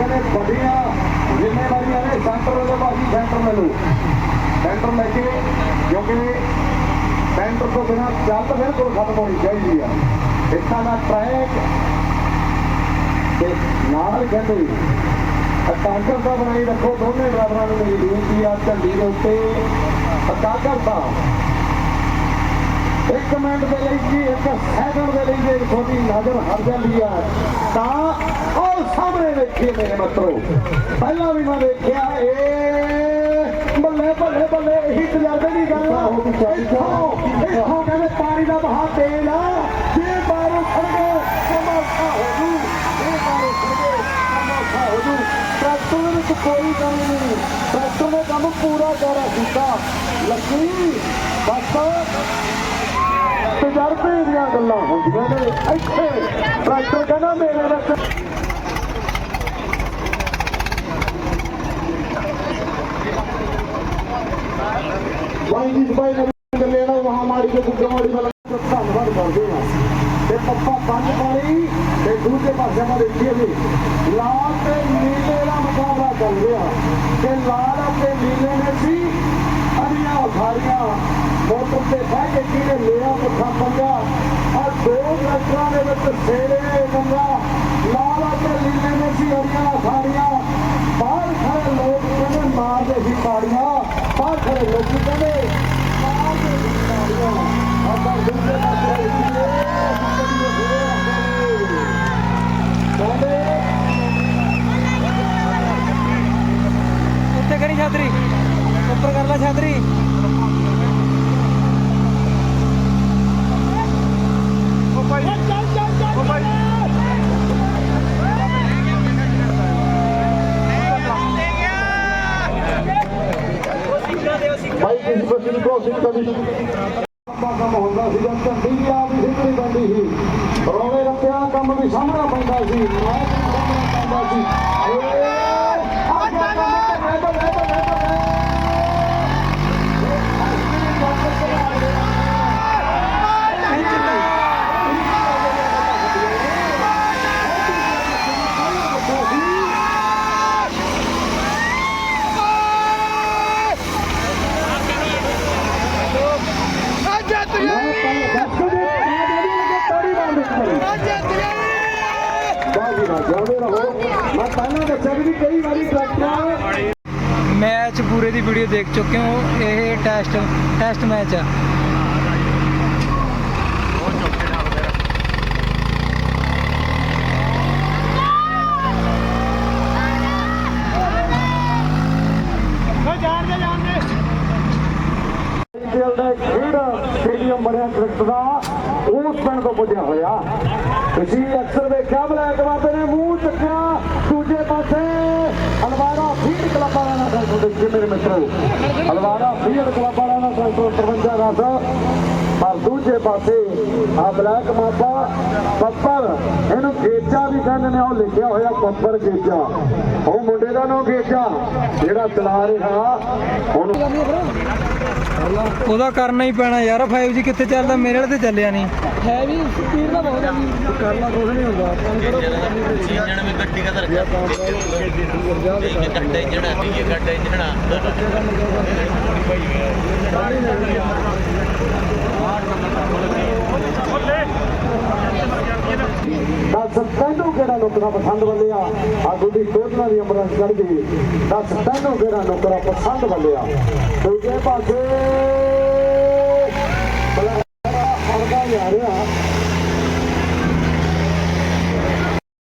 ਕਹਿੰਦੇ ਵੱਡੀਆਂ ਜ਼ਿੰਮੇਵਾਰੀਆਂ ਨੇ ਸੈਂਟਰ ਦੇ ਬਾਕੀ ਸੈਂਟਰ ਮੈਨੂੰ ਸੈਂਟਰ ਲੈ ਕੇ ਕਿਉਂਕਿ ਸੈਂਟਰ ਤੋਂ ਬਿਨਾਂ ਚੱਲ ਬਿਲਕੁਲ ਖਤਮ ਹੋਣੀ ਚਾਹੀਦੀ ਆ। ਇੱਥਾਂ ਦਾ ਟਰੈਕ ਤੇ ਨਾਲ ਕਹਿੰਦੇ ਅਕਾਗਰ ਦਾ ਬਣਾਈ ਰੱਖੋ, ਦੋਨੇ ਡਰਾਈਵਰਾਂ ਨੂੰ ਮੇਰੀ ਬੇਨਤੀ ਆ, ਝੰਡੀ ਦੇ ਉੱਤੇ ਅਕਾਗਰ ਦਾ। ਇੱਕ ਮਿੰਟ ਦੇ ਲਈ ਜੀ, ਇੱਕ ਸੈਕਿੰਡ ਦੇ ਲਈ ਜੇ ਤੁਹਾਡੀ ਨਜ਼ਰ ਹਟ ਜਾਂਦੀ ਆ, ਤਾਂ ਸਾਹਮਣੇ ਵੇਖੀਏ ਮੇਰੇ ਮਿੱਤਰੋ। ਪਹਿਲਾਂ ਵੀ ਮੈਂ ਵੇਖਿਆ ਇਹ ਬੱਲੇ ਬੱਲੇ ਬੱਲੇ ਇਹੀ ਤਜਰਬੇ ਦੀ ਗੱਲ ਆ। ਇੱਥੋਂ ਇੱਥੋਂ ਕਹਿੰਦੇ ਪਾਣੀ ਦਾ ਵਹਾਅ ਤੇਜ਼ ਆ। ਜੇ ਬਾਹਰੋਂ ਖੜ ਗਏ ਸਮੋਸਾ ਹੋ ਜੂ। ਜੇ ਬਾਹਰੋਂ ਖੜ ਗਏ ਸਮੋਸਾ ਹੋ ਜੂ। ਟਰੈਕਟਰ ਦੇ ਵਿੱਚ ਕੋਈ ਗੱਲ ਨਹੀਂ। ਟਰੈਕਟਰ ਨੇ ਕੰਮ ਪੂਰਾ ਕਰਾ ਕੀਤਾ। ਲੱਗੀ ਬਸ। ਤਜਰਬੇ ਦੀਆਂ ਗੱਲਾਂ ਹੁੰਦੀਆਂ ਨੇ। ਇੱਥੇ ਟਰੈਕਟਰ ਕਹਿੰਦਾ ਮੇਰੇ ਵਿੱਚ ਵਾਈ ਜੀ ਸਪਾਈ ਨੇ ਮਹਾਮਾਰੀ ਦੇ ਗੁੱਗਾਵਾੜੀ ਵਾਲਾ ਧੰਨਵਾਦ ਕਰਦੇ ਹਾਂ ਤੇ ਪੱਪਾ ਪੰਜ ਪਾਣੀ ਤੇ ਦੂਜੇ ਪਾਸੇ ਆਪਾਂ ਦੇਖੀਏ ਜੀ ਲਾਲ ਤੇ ਨੀਲੇ ਦਾ ਮੁਕਾਬਲਾ ਚੱਲ ਰਿਹਾ ਤੇ ਲਾਲ ਅਤੇ ਨੀਲੇ ਨੇ ਸੀ ਅੜੀਆਂ ਉਠਾਰੀਆਂ ਮੋਟਰ ਤੇ ਬਹਿ ਕੇ ਕਿਹਨੇ ਲਿਆ ਪੁੱਠਾ ਪੰਗਾ ਆ ਦੋ ਟਰੈਕਟਰਾਂ ਦੇ ਵਿੱਚ ਸੇਰੇ ਗੰਗਾ ਲਾਲ ਅਤੇ ਨੀਲੇ ਨੇ ਸੀ ਅੜੀਆਂ ਉਠਾਰੀਆਂ ਬਾਹਰ ਖੜੇ ਲੋਕ ਕਹਿੰਦੇ ਮਾਰਦੇ ਸੀ ਤਾੜੀਆਂ ਬਾਹਰ ਖੜੇ ਲੋਕੀ ਕਹਿੰਦੇ ਮਾਰਦੇ ਸੀ ਤਾੜੀਆਂ ਆਪਾਂ ਦੂਜੇ ਪਾਸੇ ਦੇਖੀਏ ਕਹਿੰਦੇ ਉੱਤੇ ਕਰੀ ਛਾਤਰੀ ਉੱਪਰ ਕਰ ਲੈ ਛਾਤਰੀ ਭਾਈ ਕਿਸੇ ਬੱਚੇ ਨੂੰ ਕੋਸ਼ਿਸ਼ ਕਰੀ ਲੰਬਾ ਕੰਮ ਹੁੰਦਾ ਸੀ ਜਦ ਝੰਡੀ ਵੀ ਆਪ ਹੀ ਸਿੱਧੀ ਪੈਂਦੀ ਸੀ ਰੋਲੇ ਰੱਖਿਆ ਕੰਮ ਵੀ ਸਾਹਮਣਾ ਪੈਂਦਾ ਸੀ ਮੈਂ ਵੀ ਸਾਹਮਣਾ ਪੈਂਦਾ ਸੀ ਏ ਆ ਜਾ ਕੰਮ ਤੇ ਲੈ ਲੈ ਲੈ ਮੈਂ ਪਹਿਲਾਂ ਦੱਸਿਆ ਵੀ ਕਈ ਵਾਰੀ ਟਰੈਕਟਰ ਮੈਚ ਪੂਰੇ ਦੀ ਵੀਡੀਓ ਦੇਖ ਚੁੱਕੇ ਹੋ। ਇਹ ਟੈਸਟ ਟੈਸਟ ਮੈਚ ਆ। ਆਈਪੀਐਲ ਦਾ ਖੇਡ ਸਟੇਡੀਅਮ ਬਣਿਆ ਕ੍ਰਿਕਟ ਦਾ, ਉਸ ਪਿੰਡ ਤੋਂ ਪੁੱਜਿਆ ਹੋਇਆ। ਤੁਸੀਂ ਅਕਸਰ ਵੇਖਿਆ, ਬਲੈਕ ਬਾਬੇ ਨੇ ਮੂੰਹ ਚੱਕਿਆ, ਦੂਜੇ ਪਾਸੇ ਹਲਵਾਰਾ ਫੀਡ ਕਲੱਬ ਵਾਲਾ ਦਾ ਟਰੈਕਟਰ ਦੇਖੀ ਮੇਰੇ ਮਿੱਤਰੋ। ਹਲਵਾਰਾ ਫੀਡ ਕਲੱਬ ਵਾਲਾ ਦਾ ਟਰੈਕਟਰ 53 ਰਸ। ਪਰ ਦੂਜੇ ਪਾਸੇ ਆ ਬਲੈਕ ਮਾਪਾ ਬੱਬਰ, ਇਹਨੂੰ ਗੇਜਾ ਵੀ ਕਹਿੰਦੇ ਨੇ, ਉਹ ਲਿਖਿਆ ਹੋਇਆ ਬੱਬਰ ਗੇਜਾ ਉਹ ਮੁੰਡੇ ਦਾ ਨਾਮ ਗੇਜਾ ਜਿਹੜਾ ਚਲਾ ਰਿਹਾ ਉਹਨੂੰ ਉਹਦਾ ਕਰਨਾ ਹੀ ਪੈਣਾ ਯਾਰ 5G ਕਿੱਥੇ ਚੱਲਦਾ? ਮੇਰੇ ਵਾਲੇ ਤੇ ਚੱਲਿਆ ਨਹੀਂ। ਹੈ ਵੀ ਸਪੀਡ ਦਾ ਬਹੁਤ ਆ ਕਰਨਾ ਕੁਝ ਨਹੀਂ ਹੁੰਦਾ। ਇੰਜਣ ਵੀ ਗੱਡੀ ਕਦਰ ਗੱਡਾ ਇੰਜਣ ਹੈ ਇਹ ਗੱਡਾ ਇੰਜਣ ਆ। ਦੱਸ ਤੈਨੂੰ ਕਿਹੜਾ ਨੌਕਰਾ ਪਸੰਦ ਬੰਦਿਆ ਆ? ਗੁੱਡੀ ਸੋਚਣਾ ਦੀ ਅੰਬਰਾਂ ਚੜ ਗਈ। ਦੱਸ ਤੈਨੂੰ ਕਿਹੜਾ ਨੌਕਰਾ ਪਸੰਦ ਬੰਦਿਆ ਦੂਜੇ ਪਾਸੇ